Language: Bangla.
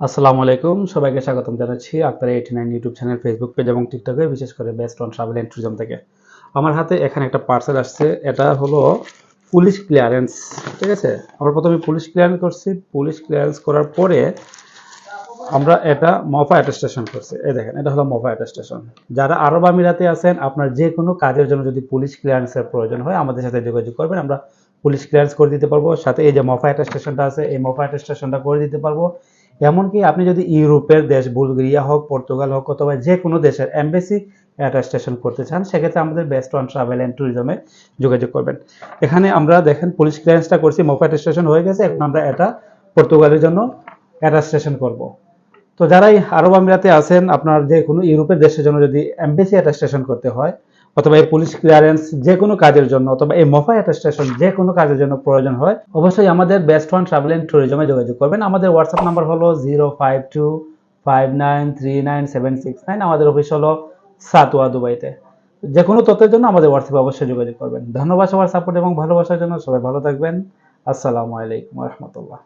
আসসালামু আলাইকুম। সবাইকে স্বাগতম জানাচ্ছি Akhtar eighty nine YouTube channel Facebook page এবং টিকটকে বিশেষ করে best on travel and tourism থেকে। আমার হাতে এখানে একটা পার্সেল আসছে, এটা হলো পুলিশ ক্লিয়ারেন্স ঠিক আছে? আমরা প্রথমে পুলিশ ক্লিয়ারেন্স করছি। পুলিশ ক্লিয়ারেন্স করার পরে আমরা এটা মফা অ্যাটেস্টেশন করছি। এই দেখেন, এটা হলো মফা অ্যাটেস্টেশন যারা আরব আমিরাতে আছেন, আপনার যে কোনো কাজের জন্য যদি পুলিশ ক্লিয়ারেন্সের প্রয়োজন হয়, আমাদের সাথে যোগাযোগ করবেন। আমরা পুলিশ ক্লিয়ারেন্স করে দিতে পারব। সাথে এই যে মফা অ্যাটেস্টেশনটা আছে, এই মফা অ্যাটেস্টেশনটা করে দিতে পারব। এমনকি আপনি যদি ইউরোপের দেশ বুলগেরিয়া হোক, পর্তুগাল হোক, অথবা যে কোনো দেশের এমবেসি অ্যাটেস্টেশন করতে চান, সেক্ষেত্রে আমাদের বেস্ট ওয়ান ট্রাভেল অ্যান্ড ট্যুরিজমে যোগাযোগ করবেন। এখানে আমরা দেখেন পুলিশ ক্লিয়ারেন্সটা করছি, মফা অ্যাটেস্টেশন হয়ে গেছে, এখন আমরা এটা পর্তুগালের জন্য অ্যাটেস্টেশন করব। তো যারাই আরব আমিরাতে আছেন, আপনার যে কোনো ইউরোপের দেশের জন্য যদি এমবেসি অ্যাটেস্টেশন করতে হয় অথবা এই পুলিশ ক্লিয়ারেন্স যে কোনো কাজের জন্য অথবা এই মফা অ্যাটেস্টেশন যে কোনো কাজের জন্য প্রয়োজন হয়, অবশ্যই আমাদের বেস্ট ওয়ান ট্রাভেল অ্যান্ড ট্যুরিজমে যোগাযোগ করবেন। আমাদের হোয়াটসঅ্যাপ নাম্বার হলো zero five two five nine three nine seven six nine আমাদের অফিস হলো সাতুয়া দুবাইতে। যে কোনো তথ্যের জন্য আমাদের হোয়াটসঅ্যাপে অবশ্যই যোগাযোগ করবেন। ধন্যবাদ সবার সাপোর্ট এবং ভালোবাসার জন্য। সবাই ভালো থাকবেন। আসসালামু আলাইকুম রহমতুল্লাহ।